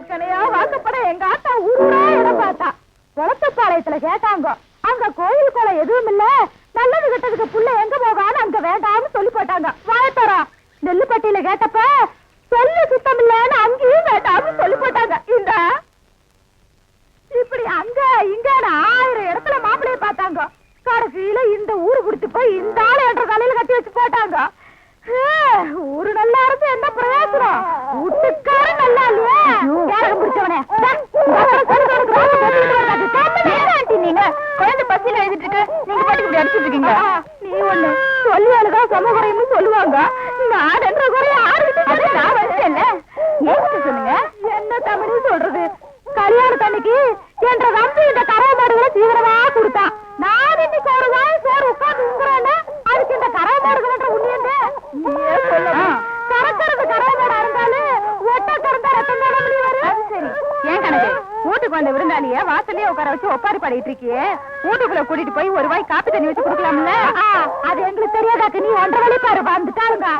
வாக்கனையா வாக்கப்பட எங்க ஆத்தா ஊரூரா இடம் பார்த்தா. குளத்தப்பாளையத்துல கேட்டாங்க அங்க கோயில் குளம் எதுவும் இல்ல? நல்லது கெட்டதுக்கு புள்ள எங்க போகான்னு அங்க வேண்டாம்னு சொல்லி போட்டாங்க. வாயத்தரா நெல்லுப்பட்டியில கேட்டப்ப சொல்லு சுத்தம் இல்லன்னு அங்கேயும் வேண்டாம்னு சொல்லி போட்டாங்க. இந்த. இப்படி அங்க இங்க ஆயிரம் இடத்துல மாப்பிள்ளைய பார்த்தாங்க. கடைசியில இந்த ஊரு குடிச்சு போய் இந்த ஆளு என்ற தலையில கட்டி வச்சு போட்டாங்க. ஊரு நல்லா இருந்து என்ன பிரயோஜனம் வீட்டுக்காரன் நல்லா இல்லையா கேரகம் பிடிச்சவனே நீங்க குழந்தை பசியில எழுதிட்டு இருக்கு நீங்க பாட்டுக்கு இப்படி அடிச்சிட்டு இருக்கீங்க நீ ஒண்ணு சொல்லி அழுகா சமகுறைன்னு சொல்லுவாங்க நான் என்ற குறைய ஆறு நான் வச்சேன்ல ஏன் சொல்லுங்க என்ன தமிழ் சொல்றது கல்யாணத்தன்னைக்கு என்ற நம்பி இந்த கறவை மாடுகளை தீவிரமா கொடுத்தான் நான் இன்னைக்கு ஒரு வாய் சோறு உட்கார்ந்து உங்குறேன்னு அதுக்கு இந்த கறவை மாடுகள் உண்மையந்தே நீயே சொல்லு கறக்கிறது கறவை மாடா இருந்தாலும் ஒட்ட கறந்தா ரத்தம் தானே வெளிய வரும் சரி ஏன் கணக்கு வீட்டுக்கு வந்த விருந்தாளிய வாசல்லயே உட்கார வச்சு ஒப்பாரி பாடிட்டு இருக்கியே வீட்டுக்குள்ள கூட்டிட்டு போய் ஒரு வாய் காப்பி தண்ணி வச்சு குடுக்கலாம்ல அது எங்களுக்கு தெரியாதாக்கு நீ ஒன்றரை வழி பாரு வந்துட்டாருங்க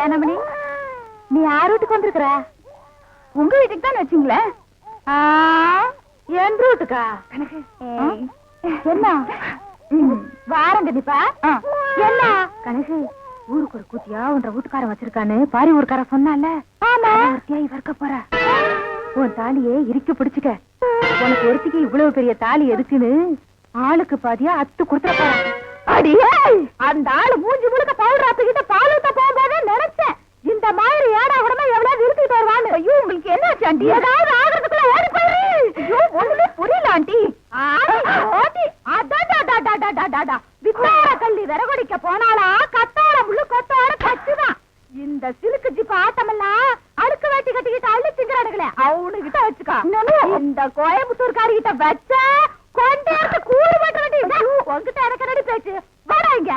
ஏனமணி நீ யார் வீட்டுக்கு வந்திருக்கிற உங்க வீட்டுக்கு தான் வச்சீங்களே என் வீட்டுக்கா என்ன வாரங்க தீபா என்ன கணக்கு கூத்தியா உன்ற வீட்டுக்காரன் வச்சிருக்கான்னு பாரி ஊருக்கார சொன்னால இருக்க போற. உன் தாலியே இறுக்கி பிடிச்சுக்க. உனக்கு ஒருத்திக்கு இவ்வளவு பெரிய தாலி எதுக்குன்னு ஆளுக்கு பாதியா அத்து கொடுத்துட போற. அடியே அந்த ஆளு மூஞ்சி முழுக்க பவுடர் ஆப்பிக்கிட்ட பால் ஊத்த போகும்போதே நினைச்சேன். இந்த மாதிரி ஏடா கூடமா எவ்வளவு இழுத்துட்டு வருவான்னு. ஐயோ உங்களுக்கு என்ன ஆச்சு ஆண்டி? ஏதாவது ஆகிறதுக்குள்ள ஓடி போயிரு ஐயோ ஒண்ணுமே புரியல ஆண்டி. ஓடி. அடாடாடாடாடாடாடா வித்தார கள்ளி விறகுடிக்க போனாலா கத்தார முள்ளு கொத்தார கச்சுதான். இந்த சிலுக்கு ஜிப்பு ஆட்டமெல்லாம் அழுக்கு வேட்டி கட்டிக்கிட்டு அள்ளி திங்கிறானுங்களே அவனு கிட்ட வச்சுக்கா இந்த கோயம்புத்தூர் கிட்ட வச்ச கொண்டே இருந்து கூறு மட்டும் வேண்டி உங்ககிட்ட எனக்கு நடி பேச்சு? வாடா இங்க.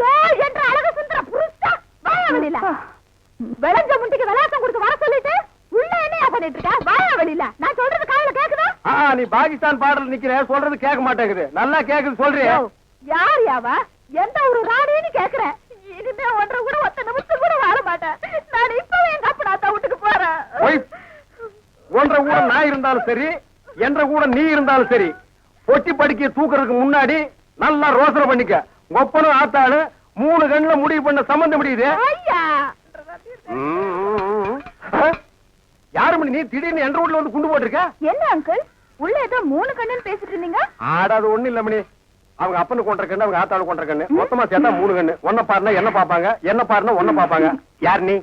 யோ என்ற அழகு சுந்தர புருஷா. வாயா வெளியில. விளைஞ்ச முண்டிக்கு விளையாட்டம் கொடுத்து வர சொல்லிட்டு உள்ள என்னையா பண்ணிட்டு இருக்க? வாயா வெளியில. நான் சொல்றது காதுல கேக்குதா? ஆ, நீ பாகிஸ்தான் பாடல் நிக்கிற சொல்றது கேட்க மாட்டேங்குது. நல்லா கேக்குது சொல்றியா? யார் யாவா? எந்த ஒரு ராணின்னு கேக்குறேன் இனிமே ஒன்றரை கூட ஒத்த நிமிஷம் கூட வாழ மாட்டேன். நான் இப்பவே எங்க அப்பா நான் வீட்டுக்கு போறேன். போய் ஒன்றரை கூட நான் இருந்தாலும் சரி என்ற கூட நீ இருந்தாலும் சரி பொட்டி படிக்க தூக்குறதுக்கு முன்னாடி நல்லா ரோசனை பண்ணிக்க. ஒப்பனும் ஆத்தாளு மூணு கண்ணுல முடிவு பண்ண சம்பந்தம் முடியுது. யாரு மணி நீ திடீர்னு என்ற வீட்டுல வந்து குண்டு போட்டிருக்க? என்ன அங்கிள் உள்ள ஏதோ மூணு கண்ணுன்னு பேசிட்டு இருந்தீங்க? ஆடாது ஒண்ணு இல்ல மணி. அவங்க அப்பனு கொண்ட கண்ணு அவங்க ஆத்தாளு கொண்ட கண்ணு. மொத்தமா சேர்த்தா மூணு கண்ணு. ஒன்ன பாருனா என்ன பாப்பாங்க? என்ன பாருனா ஒன்ன பாப்பாங்க? யார் நீ?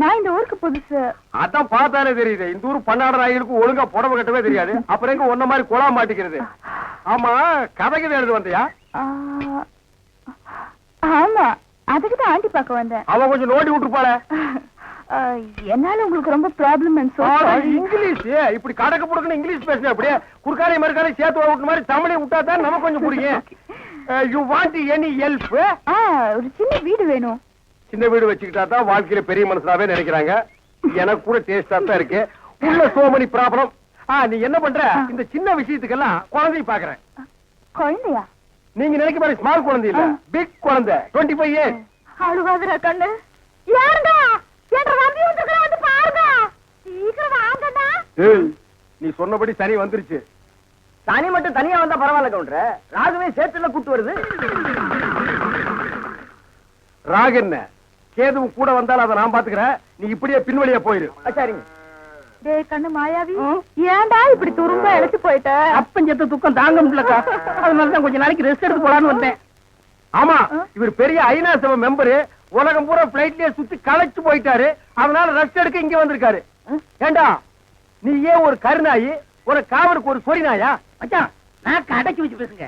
நான் இந்த ஊருக்கு புதுசு. அதான் பார்த்தாலே தெரியுது. இந்த ஊர் பன்னாட நாய்களுக்கு ஒழுங்கா புடவை கட்டவே தெரியாது. அப்புறம் எங்க ஒன்ன மாதிரி குழா மாட்டிக்கிறது? ஆமா கதைக்கு எழுது வந்தியா ஆமா. அதுக்கு தான் ஆண்டி பார்க்க வந்தேன். அவ கொஞ்சம் நோண்டி விட்டுருப்பாள. என்னால உங்களுக்கு ரொம்ப ப்ராப்ளம் இங்கிலீஷ். இப்படி கடக்க புடக்குன்னு இங்கிலீஷ் பேசுன அப்படியே குறுக்காரை மறுக்காரை சேர்த்து விட்டு மாதிரி தமிழை விட்டா தான் நமக்கு கொஞ்சம் புரியும் யூ வாண்ட் எனி ஹெல்ப் ஒரு சின்ன வீடு வேணும். சின்ன வீடு வச்சுக்கிட்டா தான் வாழ்க்கையில பெரிய மனுஷனாவே நினைக்கிறாங்க. எனக்கு கூட டேஸ்டா தான் இருக்கு. உள்ள சோமனி ப்ராப்ளம் ஆ நீ என்ன பண்ற? இந்த சின்ன விஷயத்துக்கெல்லாம் குழந்தை பாக்குறேன் குழந்தையா? நீங்க நினைக்க மாதிரி ஸ்மால் குழந்தை இல்ல. பிக் குழந்தை. டுவெண்ட்டி ஃபைவ் இயர்ஸ் அழுகாதுரா கண்ணு. யாருங்க என்ற நம்பி வந்துருக்கிற வந்து பாருங்க சீக்கிரம் வாங்கண்ணா நீ சொன்னபடி சனி வந்துருச்சு. சனி மட்டும் தனியா வந்தா பரவாயில்ல கவுண்டர். ராகவே சேர்த்துல கூட்டு வருது. ராகு என்ன? கேதுவும் கூட வந்தாலும் அதை நான் பாத்துக்கிறேன். நீ இப்படியே பின்வழியா போயிரு. சரிங்க. டேய் கண்ணு மாயாவி. ஏன்டா இப்படி துரும்ப இழைச்சு போயிட்ட? அப்பஞ்சத்த துக்கம் தாங்க முடியலக்கா. அதனாலதான் கொஞ்ச நாளைக்கு ரெஸ்ட் எடுத்து போலான்னு வந்தேன். ஆமா இவர் பெரிய ஐநா சபை மெம்பரு. உலகம் பூரா பிளைட்லயே சுத்தி களைச்சு போயிட்டாரு. அதனால ரெஸ்ட் எடுக்க இங்க வந்திருக்காரு. ஏண்டா? நீ ஏன் ஒரு கருநாயி ஒரு காவலுக்கு ஒரு சொறி நாயா மச்சான் நான் அடக்கி வச்சு பேசுங்க.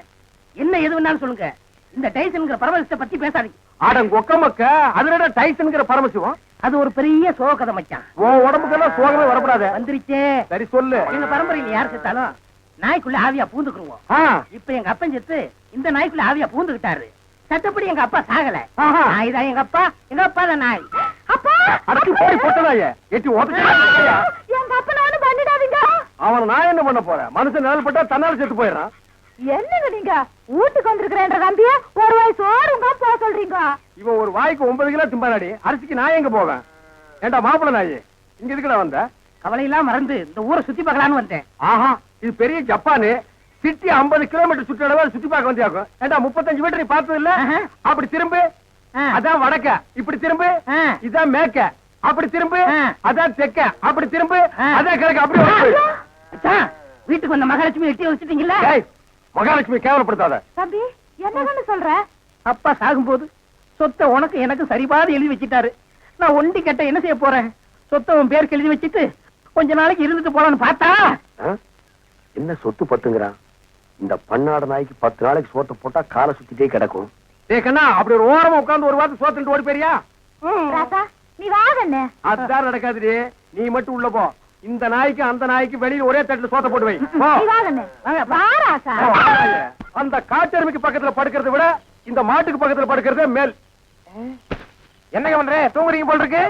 என்ன எது வேணாலும் சொல்லுங்க. இந்த டைசன்ங்கிற பரவசத்தை பத்தி பேசாதீங்க. ஆடம் கொக்க மக்க அதுலடா டைசன்ங்கிற பரமசிவம்? அது ஒரு பெரிய சோகதை மச்சான். உன் உடம்புக்கெல்லாம் சோகமே வரக்கூடாது வந்துருச்சே. சரி சொல்லு. எங்க பரம்பரையில யார் செத்தாலும் நாய்க்குள்ள ஆவியா பூந்துக்குருவோம். இப்ப எங்க அப்பன் செத்து இந்த நாய்க்குள்ள ஆவியா பூந்துகிட்டாரு சட்டப்படி எங்க அப்பா சாகல. ஆஹா. நாய் தான் எங்க அப்பா எங்க அப்பா தான் நாய். அப்பா! அடக்கி போய் பொட்டனாய எட்டி உதச்சு எங்க பண்ணிடாதீங்க அவன் நான் என்ன பண்ண போறேன்? மனுஷன் நிழல் பட்டா தன்னால செத்து போயிடறான். என்னங்க நீங்க? வீட்டுக்கு வந்திருக்கிறேன்ற நம்பிய ஒரு வயசு சோறுங்க போக சொல்றீங்க. இவன் ஒரு வாய்க்கு ஒன்பது கிலோ திம்பாடி அரிசிக்கு நான் எங்க போவேன்? ஏண்டா மாப்பிள நாயி இங்க எதுக்குடா வந்த? கவலை எல்லாம் மறந்து இந்த ஊரை சுத்தி பார்க்கலான்னு வந்தேன். ஆஹா இது பெரிய ஜப்பானு. சிட்டி 50 கிலோமீட்டர் சுற்றளவு சுத்தி பார்க்க வந்தியாக்கும் ஏண்டா 35 மீட்டர் நீ பார்த்தது இல்ல. அப்படி திரும்பு. அதான் வடக்க. இப்படி திரும்பு. இதான் மேற்க. அப்படி திரும்பு. அதான் தெக்க. அப்படி திரும்பு. அதான் கிழக்கு. அப்படி வீட்டுக்கு வந்த மகாலட்சுமி எட்டி வச்சுட்டீங்களா மகாலட்சுமி கேவலப்படுத்தாத. தம்பி என்னன்னு சொல்ற? அப்பா சாகும்போது சொத்தை உனக்கு எனக்கு சரிபாதி எழுதி வச்சிட்டாரு. நான் ஒண்டி கட்ட என்ன செய்ய போறேன்? சொத்தை உன் பேருக்கு எழுதி வச்சிட்டு கொஞ்ச நாளைக்கு இருந்துட்டு போலான்னு பார்த்தா? என்ன சொத்து பத்துங்கிறான் இந்த பன்னாடு நாய்க்கு பத்து நாளைக்கு சோத்தை போட்டா காலை சுத்திட்டே கிடக்கும். கண்ணா அப்படி ஒரு ஓரமா உட்கார்ந்து ஒரு வாரத்தை சோத்துட்டு ஓடி போறியா நீ வாங்கண்ணே அதுதான் நடக்காதுடி. நீ மட்டும் உள்ள போ. இந்த நாய்க்கு அந்த நாய்க்கு வெளியில ஒரே தட்டுல சோத்த போட்டு வை. போ. நீ வாங்கண்ணே வா ராசா அந்த காட்டெருமைக்கு பக்கத்துல படுக்கிறத விட இந்த மாட்டுக்கு பக்கத்துல படுக்கிறதே மேல். என்னங்க பண்ற? தூங்குறீங்க போல் இருக்கு?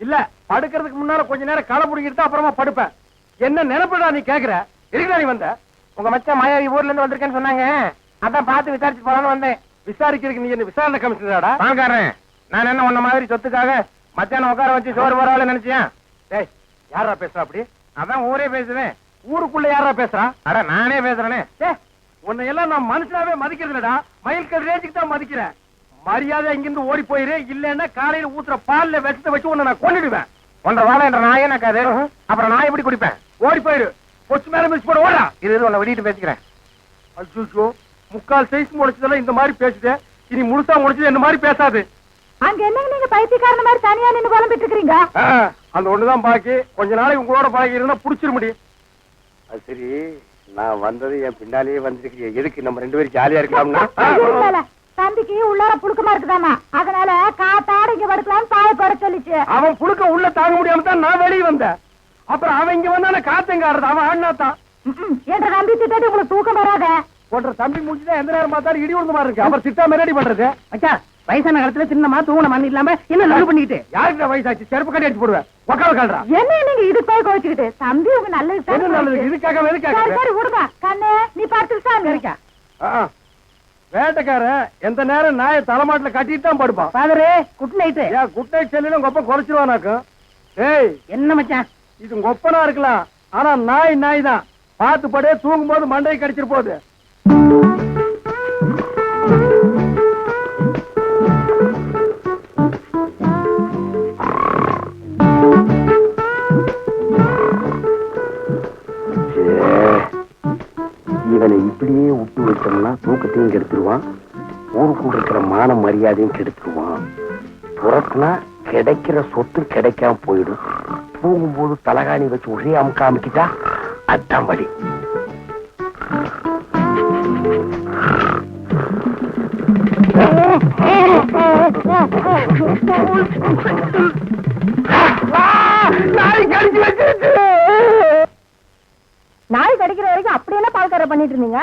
இல்ல படுக்கிறதுக்கு முன்னால கொஞ்ச நேரம் களை புடிங்கிட்டு அப்புறமா படுப்பேன். என்ன நினைப்படா நீ கேக்குற? இருக்கா நீ வந்த? உங்க மச்சான் மாயாவி ஊர்ல இருந்து வந்திருக்கேன்னு சொன்னாங்க. அதான் பார்த்து விசாரிச்சு போலான்னு வந்தேன். விசாரிக்கிறதுக்கு நீ என்ன விசாரணை கமிஷனராடா? நான் என்ன உன்ன மாதிரி சொத்துக்காக மத்தியானம் உட்கார வச்சு சோறு போறாள் நினைச்சேன்? டேய் யாரா பேசுறா அப்படி? அதான் ஊரே பேசுவேன். ஊருக்குள்ள யாரா பேசுறா? அட நானே பேசுறேனே. உன்னை எல்லாம் நான் மனுஷனாவே மதிக்கிறது மயில் மயில்கல் ரேஞ்சுக்கு தான் மதிக்கிறேன். மரியாதை இங்கிருந்து ஓடி போயிரு. இல்லன்னா காலையில ஊத்துற பால்ல விஷத்தை வச்சு உன்னை நான் கொண்டுடுவேன் ஒன்றரை வாழை என்ற நாயே நான் கதை அப்புறம் நான் எப்படி குடிப்பேன்? ஓடி போயிரு. கொச்சு மேல மிஸ் போட ஓடா இது இது உன்னை விடிட்டு பேசிக்கிறேன். அச்சோ முக்கால் சைஸ் முடிச்சதெல்லாம் இந்த மாதிரி பேசுதே. இனி முழுசா முடிச்சது இந்த மாதிரி பேசாது. அங்க என்னங்க நீங்க பைத்தியக்காரன மாதிரி தனியா நின்னு குழம்பிட்டு இருக்கீங்க ஆ, அந்த ஒண்ணுதான் பாக்கி. கொஞ்ச நாளைக்கு உங்களோட பழகி இருந்தா புடிச்சிட முடியும். அது சரி நான் வந்தது என் பின்னாலேயே வந்திருக்கிறீங்க. எதுக்கு நம்ம ரெண்டு பேரும் ஜாலியா இருக்கலாம்னா? தம்பிக்கு உள்ளார புழுக்கமா இருக்குதாமா அதனால காத்தாட இங்க படுக்கலாம்னு பாய போட சொல்லிச்சு. அவன் புழுக்க உள்ள தாங்க முடியாம தான் நான் வெளியே வந்தேன். அப்புறம் அவன் இங்க வந்தான காத்தங்க ஆடுறது அவன் ஆடினா தான். என்ற நம்பி திட்டாட்டி உங்களுக்கு தூக்கம் வராத. போன்ற தம்பி முடிச்சுதான் எந்த நேரம் பார்த்தாலும் இடி விழுந்த மாதிரி இருக்கு. அப்புறம் திட்டாம ரெடி பண்றது? அச்சா வயசான காலத்துல சின்னமா தூங்கின மண் இல்லாம என்ன லவ் பண்ணிக்கிட்டு? யாருக்கு வயசாச்சு? செருப்பு கட்டி அடிச்சு போடுவேன். உக்கால கால்றா என்ன நீங்க இது போய் கோச்சுக்கிட்டு தம்பி உங்க நல்லது என்ன நல்லது? இதுக்காக சரி எதுக்காக? சரி விடுங்க கண்ணே நீ பார்த்து சாமி சரிக்கா. ஆ. வேட்டைக்காரன் எந்த நேரம் நாயை தலைமாட்டுல கட்டிட்டு தான் படுப்பான். ஃபாதரே குட் நைட்டு ஏன் குட்டை செல்லில உங்க அப்பா குறைச்சிருவானாக்கும்? ஏய். என்ன மச்சான்? இது உங்க ஒப்பனா இருக்கலாம். ஆனா நாய் நாய் தான். பார்த்து படே தூங்கும் போது மண்டையை கடிச்சிட்டு போகுது இப்படியே தூக்கத்தையும் கெடுத்துருவான். ஊருக்குள்ள இருக்கிற மான மரியாதையும் கெடுத்துருவான். புறத்துனா கிடைக்கிற சொத்து கிடைக்காம போயிடும். தூங்கும்போது தலகாணி வச்சு ஒரே அமுக்க அமுக்கிட்டா அதான் வழி நாய் நாய் கடிக்கிற வரைக்கும் அப்படியெல்லாம் பால்கார பண்ணிட்டு இருந்தீங்க?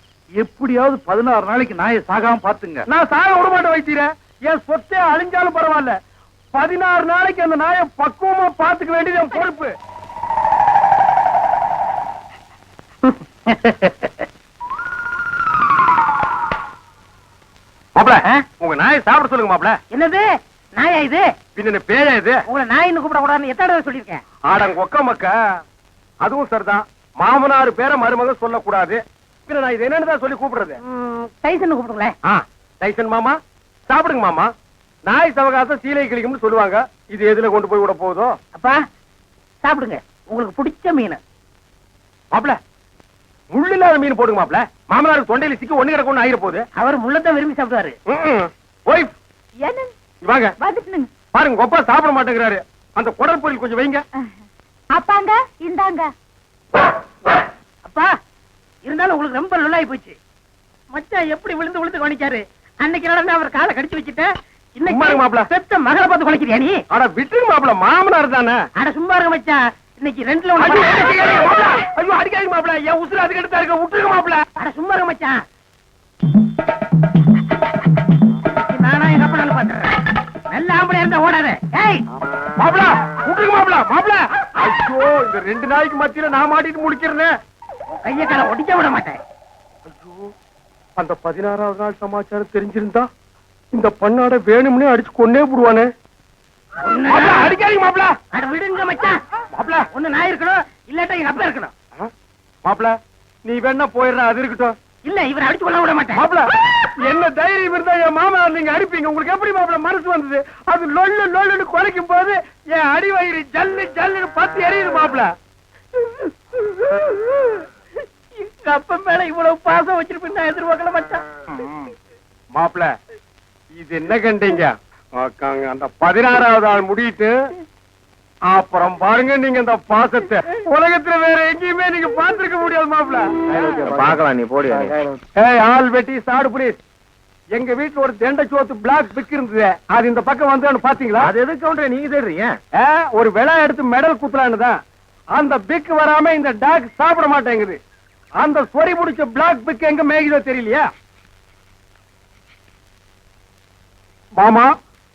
எப்படியாவது பதினாறு நாளைக்கு நாயை சாகாம பாத்துங்க நான் சாக விட மாட்டேன் வைத்தீர என் சொத்தே அழிஞ்சாலும் பரவாயில்ல. பதினாறு நாளைக்கு அந்த நாயை பக்குவமா பாத்துக்க வேண்டியது என் பொறுப்பு. மாப்ள உங்க நாயை சாப்பிட சொல்லுங்க மாப்ள என்னது? நாயா இது? பின்ன பேரே இது? உங்களை நாயின்னு கூப்பிட கூடாதுன்னு எத்தனை தடவை சொல்லியிருக்கேன்? ஆடங்க ஒக்க மக்க. அதுவும் சரிதான். மாமனார் பேரை மருமக சொல்லக்கூடாது. பின்ன நான் இது என்னன்னு தான் சொல்லி கூப்பிடுறது. டைசன் கூப்பிடுங்களேன். ஆ டைசன் மாமா சாப்பிடுங்க மாமா. நாய் சவகாசம் சீலை கிளிக்கும்னு சொல்லுவாங்க. இது எதுல கொண்டு போய் விட போகுதோ? அப்பா சாப்பிடுங்க. உங்களுக்கு பிடிச்ச மீன். மாப்பிள இல்லாத மீன் போடுங்க மாப்பிள. மாமனாருக்கு தொண்டையில சிக்கி ஒண்ணு கிடக்கும் ஆயிர போகுது. அவர் முள்ளத்தான் விரும்பி சாப்பிடுவாரு. ஒய்ஃப் என்ன? வாங்க. பாருங்க கொப்பா சாப்பிட மாட்டேங்கிறாரு. அந்த குடல் பொரியல் கொஞ்சம் வைங்க. அப்பாங்க இந்தாங்க. அப்பா இருந்தாலும் உங்களுக்கு ரொம்ப நல்லாயி போச்சு. மச்சான் எப்படி விழுந்து விழுந்து கவனிக்காரு அன்னைக்கு நடந்து அவர் காலை கடிச்சு வச்சுட்டேன் பெத்த மகளை பார்த்து குலைக்கிறியா நீ? அட விட்டுருங்க மாப்பிள மாமனார் தானே. அட சும்மா இருங்க மச்சான் இன்னைக்கு ரெண்டுல ஒண்ணு ஐயோ, மாப்பிள. என் உசுறு அதுக்கு எடுத்தா இருக்க. விட்டுருங்க மாப்பிள. அட சும்மா மச்சான் நானா எங்க அப்பனாலும் பாத்துறேன் நல்ல ஆம்பளை இருந்தா ஓடாத. ஏய்! மாப்பிள விட்டுருங்க மாப்பிள. மாப்பிள. ஐயோ இந்த ரெண்டு நாளைக்கு மத்தியில நான் மாட்டிட்டு முடிக்கிறேன் கைய காலை ஒடிக்க விட மாட்டேன். ஐயோ அந்த பதினாறாவது நாள் சமாச்சாரம் தெரிஞ்சிருந்தா இந்த பண்ணாட வேணும்னே அடிச்சு கொன்னே போடுவானே மாப்பிள, அடிக்காதீங்க மாப்பிள. அட விடுங்க மச்சான். மாப்பிள. ஒண்ணு நான் இருக்கணும் இல்லாட்டா எங்க அப்பா இருக்கணும்? மாப்பிள நீ வேணா போயிடுற அது இருக்கட்டும். இல்ல இவரை அடிச்சு கொள்ள விட மாட்டேன். மாப்பிள என்ன தைரியம் இருந்தா என் மாமா நீங்க அடிப்பீங்க. உங்களுக்கு எப்படி மாப்பிள மனசு வந்தது? அது லொல்லு லொல்லுன்னு குலைக்கும் போது என் அடி வயிறு ஜல்லு ஜல்லுன்னு பத்து எரியுது மாப்பிள. அப்பா மேல இவ்வளவு பாசம் வச்சிருப்பேன் நான் எதிர்பார்க்கல மச்சான். மாப்பிள இது என்ன கண்டீங்க? அந்த பதினாறாவது ஆள் முடியிட்டு அப்புறம் பாருங்க நீங்க இந்த பாசத்தை. உலகத்துல வேற எங்கேயுமே நீங்க பார்த்திருக்க முடியாது மாப்பிள. பாக்கலாம் நீ போடி ஏய் ஆள் வெட்டி சாடு புலீஸ். எங்க வீட்டுல ஒரு தெண்ட சோத்து பிளாக் பிக் இருந்தது. அது இந்த பக்கம் வந்து பாத்தீங்களா? அது எதுக்கு கவுண்டர் நீங்க தேடுறீங்க ஒரு விழா எடுத்து மெடல் குத்துலான்னு தான். அந்த பிக் வராம இந்த டாக் சாப்பிட மாட்டேங்குது. அந்த சொறி பிடிச்ச பிளாக் பிக் எங்க மேய்குதோ தெரியலையா? மாமா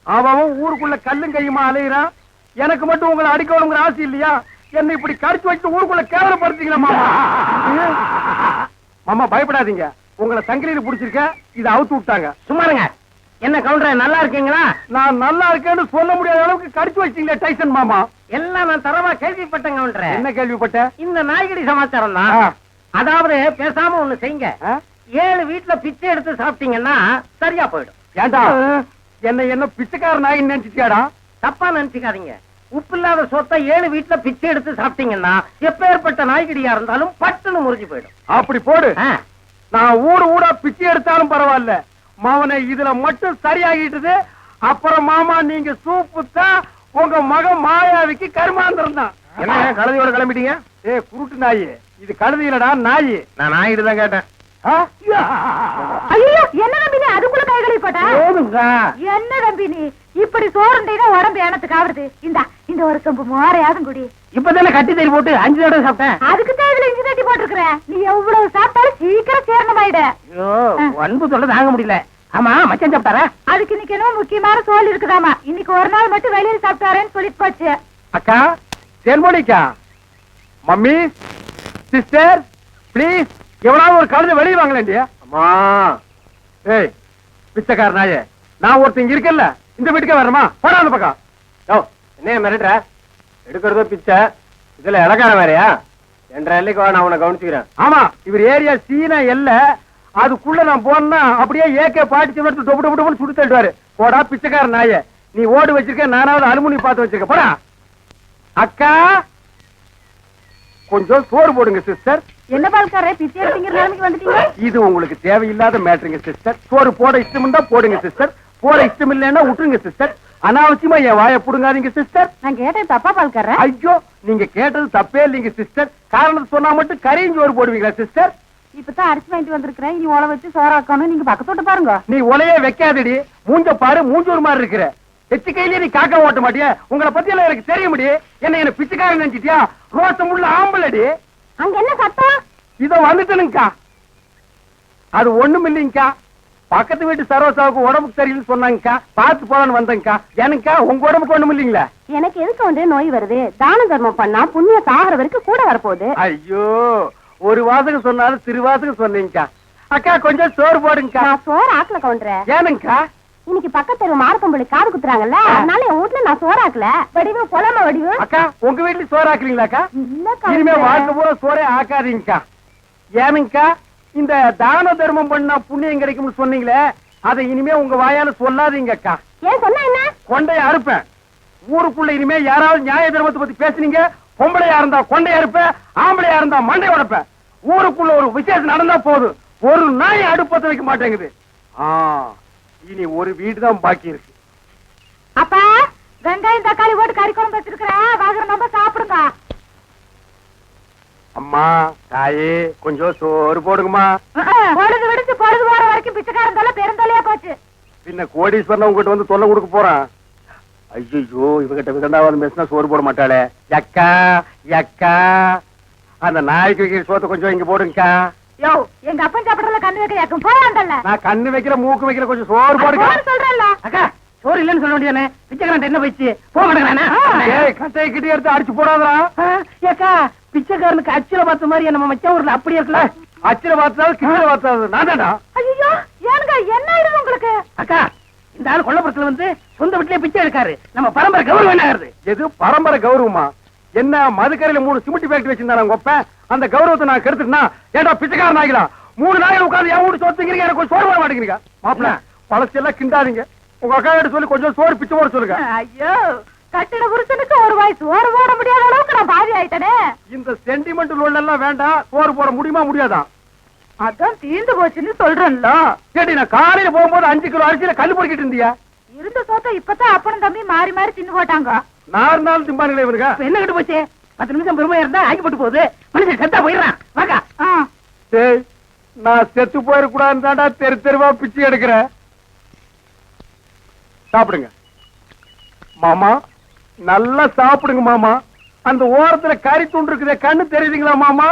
அவன் ஊருக்குள்ள கல்லும் கையுமா அலையிறான்? எனக்கு மட்டும் உங்களை அடிக்கணுங்கிற ஆசை இல்லையா? என்ன இப்படி கடிச்சு வச்சு ஊருக்குள்ள கேவலப்படுத்தீங்களா மாமா? மாமா பயப்படாதீங்க. உங்களை சங்கிலியில புடிச்சிருக்க இதை அவுத்து விட்டாங்க. சும்மா இருங்க. என்ன கவுண்டர் நல்லா இருக்கீங்களா? நான் நல்லா இருக்கேன்னு சொல்ல முடியாத அளவுக்கு கடிச்சு வச்சிங்களே டைசன் மாமா. எல்லாம் நான் தரவா கேள்விப்பட்டேன் கவுண்டர். என்ன கேள்விப்பட்ட? இந்த நாய்கடி சமாச்சாரம் தான். அதாவது பேசாம ஒண்ணு செய்யுங்க? ஏழு வீட்டுல பிச்சை எடுத்து சாப்பிட்டீங்கன்னா சரியா போயிடும். ஏண்டா? என்ன என்ன பிச்சைக்கார நாயின்னு நினைச்சிட்டியாடா? தப்பா நினைச்சுக்காதீங்க. உப்பு இல்லாத சொத்தை ஏழு வீட்டுல பிச்சை எடுத்து சாப்பிட்டீங்கன்னா எப்பேற்பட்ட நாய்கடியா இருந்தாலும் பட்டுன்னு முறிஞ்சு போயிடும். அப்படி போடு. நான் ஊடு ஊடா பிச்சை எடுத்தாலும் பரவாயில்ல. மாவனை இதுல மட்டும் சரியாகிட்டது. அப்புறம் மாமா நீங்க சூப்பு தான் உங்க மகன் மாயாவிக்கு கருமாந்திரம் தான். என்ன கழுதியோட கிளம்பிட்டீங்க? ஏ குருட்டு நாயி. இது கழுதி இல்லடா நாயி. நான் நாயிட்டு தான் கேட்டேன்? ஐயோ! என்ன தம்பி நீ அதுக்குள்ள கை கழுவி போட்டா? என்ன தம்பி நீ இப்படி சோறுண்டீங்கன்னா உடம்பு ஏனத்துக்கு ஆவறது? இந்தா இந்த ஒரு சொம்பு மோரையாதும் குடி. இப்பதானே கட்டி தறி போட்டு அஞ்சு தடவை சாப்பிட்டேன். அதுக்கு தான் இதுல இஞ்சி தட்டி போட்டிருக்கிற. நீ எவ்வளவு சாப்பிட்டாலும் சீக்கிரம் சேரணமாயிட ஐயோ அன்பு தொல்லை தாங்க முடியல. ஆமா மச்சான் சாப்பிட்டாரா? அதுக்கு இன்னைக்கு என்ன முக்கியமான சோல் இருக்குதாமா. இன்னைக்கு ஒரு நாள் மட்டும் வெளியில சாப்பிட்டாரேன்னு சொல்லிட்டு போச்சு. அக்கா தேன்மொழிக்கா மம்மி சிஸ்டர் ப்ளீஸ் எவனாவது ஒரு கழுதை வெளியே வாங்கலேண்டியா அம்மா. ஏய் பிச்சைக்கார நாயே. நான் ஒருத்தன் இங்க இருக்கேன்ல இந்த வீட்டுக்கே வரணுமா? போடா அந்த பக்கம். என்ன மிரட்டுற? எடுக்கிறதோ பிச்சை இதுல இலக்காரம் வேறயா? என்ற எல்லைக்கு வா நான் உன்னை கவனிச்சுக்கிறேன். ஆமா இவர் ஏரியா சீனா எல்ல அதுக்குள்ள நான் போனா அப்படியே ஏகே பாட்டி எடுத்து டொப்பு டொப்பு டொப்புன்னு சுடு தள்ளுவாரு போடா பிச்சைக்கார நாயே. நீ ஓடு வச்சிருக்க நானாவது அலுமினி பார்த்து வச்சிருக்க. போடா. அக்கா கொஞ்சம் சோறு போடுங்க சிஸ்டர் என்ன பால்காரே பிச்சை எடுத்தீங்க நிலைமைக்கு வந்துட்டீங்க? இது உங்களுக்கு தேவையில்லாத மேட்டருங்க சிஸ்டர் சோறு போட இஷ்டம் இருந்தா போடுங்க சிஸ்டர் போட இஷ்டம் இல்லைன்னா விட்டுருங்க சிஸ்டர் அனாவசியமா என் வாயை புடுங்காதீங்க சிஸ்டர் நான் கேட்டேன் தப்பா பால்கார ஐயோ நீங்க கேட்டது தப்பே இல்லைங்க சிஸ்டர் காரணம் சொன்னா மட்டும் கரையும் சோறு போடுவீங்களா சிஸ்டர் இப்பதான் அரிசி வாங்கிட்டு வந்திருக்கிறேன். இனி உழ வச்சு சோறாக்கணும். நீங்க பக்கத்தோட்ட பாருங்க. நீ உலையே வைக்காதடி. மூஞ்ச பாரு மூஞ்சூர் மாதிரி இருக்கிற. கையிலே நீ காக்கா ஓட்ட மாட்டியா? உங்களை பத்தி எல்லாம் எனக்கு தெரிய முடியும் என்ன என்ன பிச்சைக்காரன் நினைச்சிட்டியா? ரோசம் உள்ள ஆம்பளடி. அங்க என்ன சத்தம்? இதோ வந்துட்டனுங்கக்கா. அது ஒண்ணும் இல்லைங்கக்கா. பக்கத்து வீட்டு சரோசாவுக்கு உடம்புக்கு சரியில்லைன்னு சொன்னாங்கக்கா. பார்த்து போலான்னு வந்தேங்கக்கா. எனக்கா உங்க உடம்புக்கு ஒண்ணும் இல்லைங்களா? எனக்கு எதுக்கு வந்து நோய் வருது? தான தர்மம் பண்ணா புண்ணிய சாகர வரைக்கும் கூட வரப்போகுது. ஐயோ ஒரு வாசகம் சொன்னாலும் திருவாசகம் சொன்னீங்கக்கா. அக்கா கொஞ்சம் சோறு போடுங்கக்கா. நான் சோறு ஆக்கல கவுண்டர. ஏனுங்கக்கா? இன்னைக்கு பக்கத்து மார்க்கம்பள்ளி காது குத்துறாங்கல்ல அதனால என் வீட்டுல நான் சோறு ஆக்கல வடிவு பொலாம வடிவு. அக்கா உங்க வீட்டுல சோறு ஆக்குறீங்களாக்கா இல்ல இனிமே. வாழ்க்கை பூரா சோறே ஆக்காதீங்கக்கா. ஏனுங்கக்கா இந்த தான தர்மம் பண்ணா புண்ணியம் கிடைக்கும்னு சொன்னீங்களே அதை இனிமே உங்க வாயால சொல்லாதீங்கக்கா. ஏன் சொன்னா என்ன? கொண்டைய அறுப்பேன். ஊருக்குள்ள இனிமே யாராவது நியாய தர்மத்தை பத்தி பேசுனீங்க பொம்பளையா இருந்தா கொண்டையா இருப்ப ஆம்பளையா இருந்தா மண்டை உடைப்ப ஊருக்குள்ள ஒரு விசேஷம் நடந்தா போதும். ஒரு நாய் அடுப்பத்த வைக்க மாட்டேங்குது. ஆ, இனி ஒரு வீடு தான் பாக்கி இருக்கு. அப்பா வெங்காயம் தக்காளி போட்டு கறி குழம்பு வச்சிருக்கிறேன். வாங்குற நம்ம சாப்பிடுங்க. அம்மா தாயே கொஞ்சம் சோறு போடுங்கம்மா. பொழுது விடுச்சு பொழுது போற வரைக்கும் பிச்சைக்காரன் தொல்லை பெருந்தொல்லையா போச்சு. பின்ன கோடீஸ்வரன் உங்ககிட்ட வந்து தொல்லை கொடுக்க போறான். ஐயோ இவகிட்ட விகண்டாவது பேசினா சோறு போட மாட்டாளே. எக்கா எக்கா அந்த நாய்க்கு சோத்தை கொஞ்சம் இங்க போடுங்கக்கா. யோ எங்க அப்பன் சாப்பிடறதுல கண்ணு வைக்க யாக்கும் போயாண்டல்ல நான் கண்ணு வைக்கிற மூக்கு வைக்கிற கொஞ்சம் சோறு போடுங்க சொல்றேன்ல. அக்கா சோறு இல்லைன்னு சொல்ல வேண்டியதானே? பிச்சைக்காரன் என்ன போயிடுச்சு? போக மாட்டேங்கிறானே ஏய் கட்டையை கிட்டி எடுத்து அடிச்சு போடாதடா. ஏக்கா பிச்சைக்காரனுக்கு அச்சுல பார்த்த மாதிரி நம்ம மச்சான் ஊர்ல அப்படி இருக்கல அச்சில நான் தான்டா. ஐயோ ஏனுங்க என்ன ஆயிடுது உங்களுக்கு? அக்கா இந்த ஆள் கொல்லப்புறத்துல வந்து சொந்த வீட்லயே பிச்சை எடுக்காரு. நம்ம பரம்பரை கௌரவம் என்ன ஆகுது எது பரம்பரை கௌரவமா? என்ன மதுக்கரையில மூணு சிமெண்ட் ஃபேக்டரி வச்சிருந்தாங்க உங்க அந்த கௌரவத்தை நான் கெடுத்துட்டா ஏன்டா பிச்சைக்காரன் ஆகிடா? மூணு நாள் உட்கார்ந்து என் வீட்டு சொத்துங்கிறீங்க எனக்கு கொஞ்சம் சோறு வர மாட்டேங்கிறீங்க? மாப்பிள பழசெல்லாம் கிண்டாதீங்க. உங்க அக்கா கிட்ட சொல்லி கொஞ்சம் சோறு பிச்சை போட சொல்லுங்க. ஐயோ கட்டிட புருஷனுக்கு ஒரு வயசு ஒரு போட முடியாத அளவுக்கு நான் பாதி ஆயிட்டனே. இந்த சென்டிமெண்ட் லோன் எல்லாம் வேண்டாம். சோறு போட முடியுமா முடியாதா? அதான் தீர்ந்து போச்சுன்னு சொல்றேன்ல. கேட்டி நான் காலையில போகும்போது அஞ்சு கிலோ அரிசியில கல் பொறுக்கிட்டு இருந்தியா? இருந்த சோத்த இப்பதான் அப்பனும் தம்பி மாறி மாறி தின்னு போட்டாங்க. நான் இருந்தாலும் திம்பானுங்களே இவனுங்க. என்ன கிட்ட போச்சு? பத்து நிமிஷம் பெருமையா இருந்தா ஆக்கி போட்டு போகுது. மனுஷன் செத்தா போயிடுறான். வாக்கா. டேய் நான் செத்து போயிடக்கூடாதுன்னு தாண்டா தெரு தெருவா பிச்சை எடுக்கிறேன் சாப்பிடுங்க. மாமா நல்லா சாப்பிடுங்க மாமா. அந்த ஓரத்துல கறி துண்டு இருக்குதே கண்ணு தெரியுதுங்களா மாமா?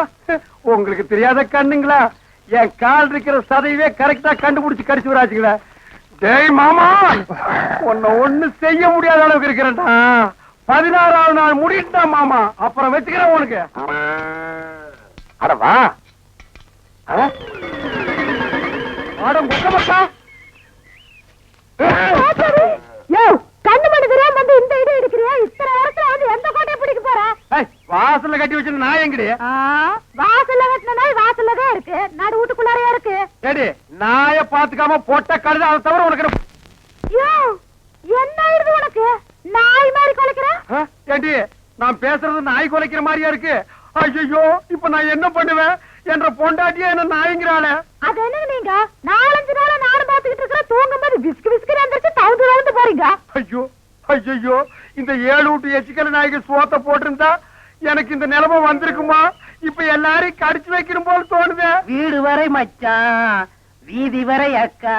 உங்களுக்கு தெரியாத கண்ணுங்களா? என் கால் இருக்கிற சதையவே கரெக்டா கண்டுபிடிச்சு கடிச்சு விடாச்சுங்களா டேய் மாமா உன்னை ஒண்ணு செய்ய முடியாத அளவுக்கு இருக்கிறேன்டா. பதினாறாவது நாள் முடிட்டா மாமா. அப்புறம் வச்சுக்கிறேன் உனக்கு. அட வா. ஆ? அட முக்க வாசல்ல கட்டி வச்சிருந்த நான் எங்கடி? ஆ, வாசல்ல கட்டின நாய் வாசல்ல தான் இருக்கு. நடு வீட்டுக்குள்ளாரையா இருக்கு. ஏடி நாய பாத்துக்காம போட்ட கழுத அதை தவிர உனக்கு என்ன- யோ என்ன ஆயிடுது உனக்கு? நாய் மாதிரி? ஏண்டி நான் பேசுறது நாய் குலைக்கிற மாதிரியா இருக்கு? ஐயோ இப்ப நான் என்ன பண்ணுவேன்? என்ற பொண்டாட்டியே என்ன நாய்ங்கிறாளே. அது என்னங்க நீங்க? நாலஞ்சு நாளா நானும் பாத்துக்கிட்டு இருக்கிற தூங்கும் போது விஸ்கு விஸ்கு எந்திரிச்சு தவுந்து தவுந்து போறீங்க. ஐயோ ஐயோ இந்த ஏழு விட்டு எச்சிக்கல நாய்க்கு சோத்த போட்டிருந்தா எனக்கு இந்த நிலைமை வந்திருக்குமா? இப்ப எல்லாரையும் கடிச்சு வைக்கணும் போல தோணுதே. வீடு வரை மச்சான் வீதி வரை அக்கா.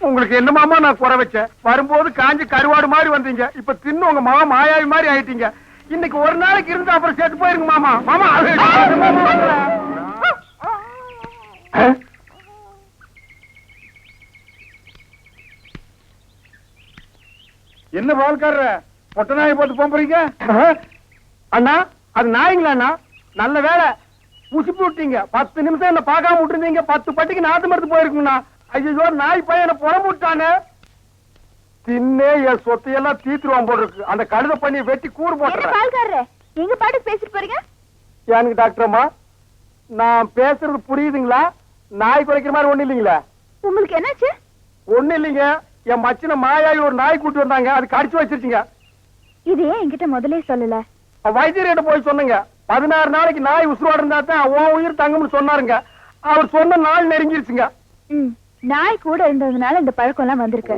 உங்களுக்கு என்ன மாமா நான் குறை வச்சேன் வரும்போது காஞ்சி கருவாடு மாதிரி வந்தீங்க. இப்ப தின்னு உங்க மாமா மாயாவி மாதிரி ஆயிட்டீங்க. இன்னைக்கு ஒரு நாளைக்கு இருந்து அப்புறம் செத்து போயிருங்க மாமா. மாமா அது- என்ன பால்காரர்? பொட்ட நாயை போட்டு போறீங்க அண்ணா அது நாய்ங்களா அண்ணா? நல்ல வேலை உசுப்பி விட்டீங்க. பத்து நிமிஷம் என்ன பார்க்காம விட்டுருந்தீங்க. பத்து பட்டிக்கு நாத்து மருந்து போயிருக்குங்கண்ணா. ஐயோ நாய் பையன் விட்டானே தின்னே என் சொத்தையெல்லாம் தீத்துருவான் போல இருக்கு அந்த கழுத பண்ணி வெட்டி கூறு போட்டுறேன். நீங்க பாட்டு பேசிட்டு போறீங்க? டாக்டர் அம்மா நான் பேசுறது புரியுதுங்களா? நாய் குறைக்கிற மாதிரி ஒண்ணு இல்லைங்களா? உங்களுக்கு என்னாச்சு? ஒண்ணு இல்லைங்க. என் மச்சின மாயாவி ஒரு நாய் கூட்டி வந்தாங்க. அது கடிச்சு வச்சிருச்சுங்க. இது ஏன் என்கிட்ட முதல்ல சொல்லல? வைத்தியர்கிட்ட போய் சொன்னங்க. பதினாறு நாளைக்கு நாய் உசுரோட இருந்தா தான் உன் உயிர் தங்கும்னு சொன்னாருங்க. அவர் சொன்ன நாள் நெருங்கிருச்சுங்க. ம். நாய் கூட இருந்ததுனால இந்த பழக்கம் எல்லாம் வந்திருக்கு.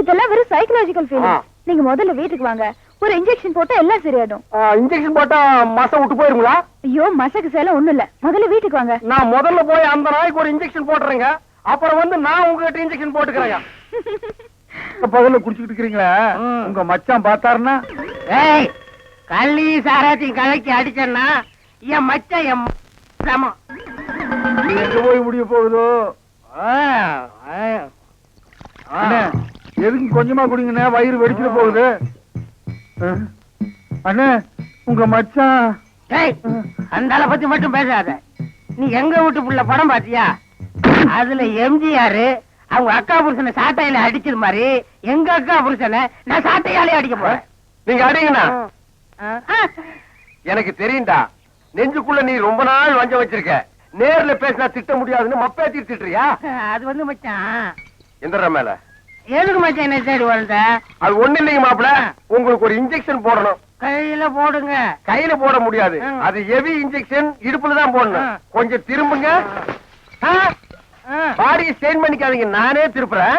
இதெல்லாம் வெறும் சைக்கலாஜிக்கல். ஃபீலிங் நீங்க முதல்ல வீட்டுக்கு வாங்க. ஒரு இன்ஜெக்ஷன் போட்டா எல்லாம் சரியாயிடும். இன்ஜெக்ஷன் போட்டா மசம் விட்டு போயிருங்களா? ஐயோ மசக்கு சேலம் ஒண்ணும் இல்ல. முதல்ல வீட்டுக்கு வாங்க. நான் முதல்ல போய் அந்த நாய்க்கு ஒரு இன்ஜெக்ஷன் போட்டுறேங்க. அப்புறம் வந்து நான் உங்ககிட்ட இன்ஜெக்ஷன் போட்டுக்கிறேங்க. பகல்ல குடிச்சுக்கிட்டு இருக்கிறீங்களா? உங்க மச்சான் பார்த்தாருன்னா? ஏய் கள்ளி சாராத்தையும் கலக்கி அடிச்சேன்னா என் மச்சான் என் போய் முடிய போகுதோ? எதுக்கு கொஞ்சமா குடிங்கண்ணே? வயிறு வெடிச்சிட போகுது. அண்ணே உங்க மச்சான். அந்த ஆளை பத்தி மட்டும் பேசாத. நீ எங்க வீட்டு புள்ள படம் பாத்தியா? அதுல எம்ஜிஆர் அவங்க அக்கா புருஷனை சாட்டையில அடிச்சது மாதிரி எங்க அக்கா புருஷனை நான் சாட்டையாலே அடிக்க போறேன். நீங்க அடிங்கண்ணா. ஆ. எனக்கு தெரியும்டா நெஞ்சுக்குள்ள நீ ரொம்ப நாள் வஞ்சம் வச்சிருக்க. நேர்ல பேசினா திட்ட முடியாதுன்னு மப்பே திட்டுறியா? அது வந்து மச்சான். எந்திர மேல. எதுக்கு மச்சான் என்ன தேடி வந்த அது ஒண்ணு இல்லைங்க மாப்பிள. உங்களுக்கு ஒரு இன்ஜெக்ஷன் போடணும். கையில போடுங்க. கையில போட முடியாது. அது ஹெவி இன்ஜெக்ஷன் இடுப்புல தான் போடணும். கொஞ்சம் திரும்புங்க. பாடியை ஸ்டெயின் பண்ணிக்காதீங்க. நானே திருப்புறேன்.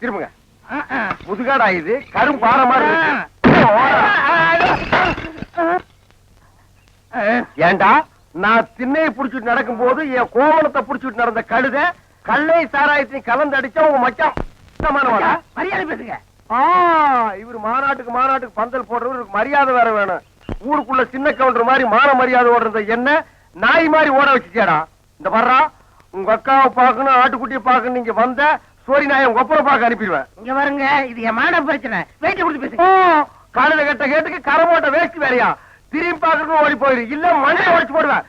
திரும்புங்க. முதுகாடா இது. கரும் பாறை மாதிரி. ஏண்டா? நான் திண்ணையை புடிச்சிட்டு நடக்கும் போது என் கோவணத்தை புடிச்சிட்டு நடந்த கழுத கல்லை சாராயத்தையும் கலந்து அடிச்சா உங்க மச்சான்? மரியாதை பேசுங்க. ஆ, இவர் மாநாட்டுக்கு மாநாட்டுக்கு பந்தல் போடுறவருக்கு மரியாதை வேற வேணும். ஊருக்குள்ள சின்ன கவுண்டர் மாதிரி மான மரியாதை ஓடுறத என்ன நாய் மாதிரி ஓட வச்சுச்சேடா இந்த வர்றா உங்க அக்காவை பார்க்கணும் ஆட்டுக்குட்டியை பார்க்கணும் நீங்க வந்த சோரி நாயை உங்க ஒப்பனை பார்க்க அனுப்பிடுவேன். இங்க பாருங்க இது என் மான பிரச்சனை. வெயிட் கொடுத்து பேசுங்க. காலையில கட்ட கேட்டுக்கு கரமோட்ட வேஸ்ட் வேறையா? திரும்பி பார்க்கணும் ஓடி போயிரு இல்ல மண்ணை உடைச்சு போடுவேன்.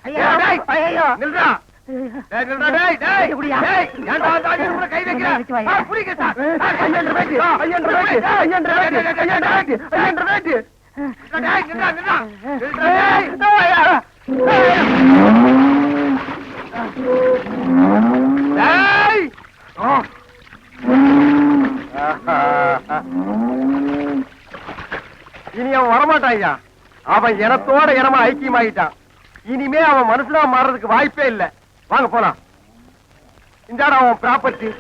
இனி அவன் வரமாட்டான் அவன் இனத்தோட இனமா ஐக்கியமாயிட்டான். இனிமே அவன் மனுஷனா மாறுறதுக்கு வாய்ப்பே இல்ல. வாங்க போலாம். இந்த அவன் ப்ராப்பர்ட்டி